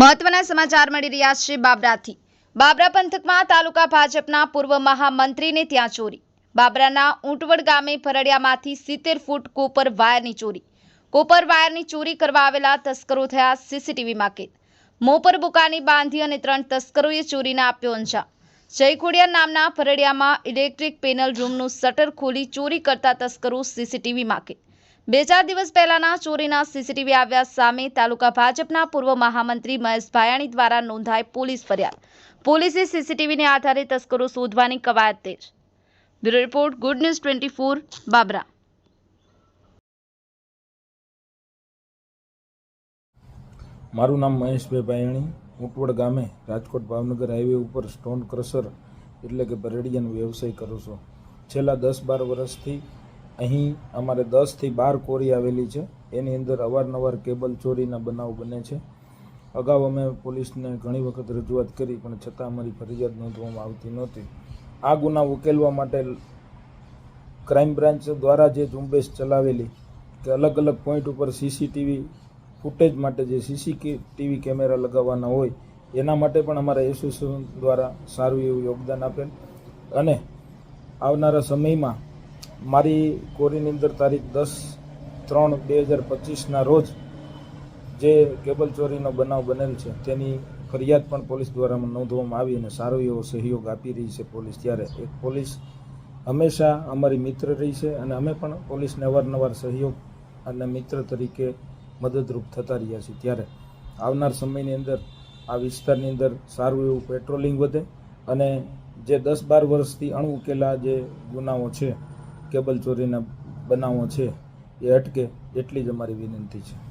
મહત્વના સમાચાર મળી રહ્યા છે બાબરાથી. બાબરા પંથકમાં તાલુકા ભાજપના પૂર્વ મહામંત્રીને ત્યાં ચોરી. બાબરાના ઊંટવડ ગામે ફરડિયામાંથી સિત્તેર ફૂટ કોપર વાયરની ચોરી. કોપર વાયરની ચોરી કરવા આવેલા તસ્કરો થયા સીસીટીવીમાં કેદ મોપર બુકાની બાંધી અને ત્રણ તસ્કરોએ ચોરીને આપ્યો અંજામ જયખોડિયા નામના ફરડિયામાં ઇલેક્ટ્રિક પેનલ રૂમનું શટર ખોલી ચોરી કરતા તસ્કરો સીસીટીવીમાં કેદ બે ચાર દિવસ પહેલાના ચોરીના સીસીટીવી આવ્યા સામે તાલુકા ભાજપના પૂર્વ મહામંત્રી મહેશ ભાયાણી દ્વારા નોંધાઈ પોલીસ ફરિયાદ. પોલીસે સીસીટીવીને આધારે તસ્કરો શોધવાની કવાયત તેજ bureau report, good news twenty Babra. મારું નામ મહેશભાઈ ભાયણી. ઊંટવડ ગામે રાજકોટ ભાવનગર હાઈવે ઉપર સ્ટોન ક્રશર એટલે કે ભરેડિયાનો વ્યવસાય કરું છું. છેલ્લા દસ બાર વર્ષથી અહીં અમારે દસથી બાર કોરી આવેલી છે. એની અંદર અવારનવાર કેબલ ચોરીના બનાવ બને છે. અગાઉ અમે પોલીસને ઘણી વખત રજૂઆત કરી, પણ છતાં અમારી ફરિયાદ નોંધવામાં આવતી નહોતી. આ ગુના ઉકેલવા માટે ક્રાઇમ બ્રાન્ચ દ્વારા જે ઝુંબેશ ચલાવેલી, કે અલગ અલગ પોઈન્ટ ઉપર સીસીટીવી ફૂટેજ માટે જે સીસીટીવી કેમેરા લગાવવાના હોય, એના માટે પણ અમારા એસોસિએશન દ્વારા સારું એવું યોગદાન આપેલ. અને આવનારા સમયમાં મારી કોરીની અંદર તારીખ દસ ત્રણ બે હજાર પચીસના રોજ જે કેબલ ચોરીનો બનાવ બનેલ છે, તેની ફરિયાદ પણ પોલીસ દ્વારા નોંધવામાં આવી અને સારો એવો સહયોગ આપી રહી છે પોલીસ ત્યારે. એક પોલીસ હંમેશા અમારી મિત્ર રહી છે અને અમે પણ પોલીસને અવારનવાર સહયોગ અને મિત્ર તરીકે મદદરૂપ થતા રહ્યા છીએ ત્યારે. આવનાર સમયની અંદર આ વિસ્તારની અંદર સારું એવું પેટ્રોલિંગ વધે અને જે દસ બાર વર્ષથી અણઉકેલા જે ગુનાઓ છે કેબલ ચોરીના બનાવો છે એ અટકે એટલી જ અમારી વિનંતી છે.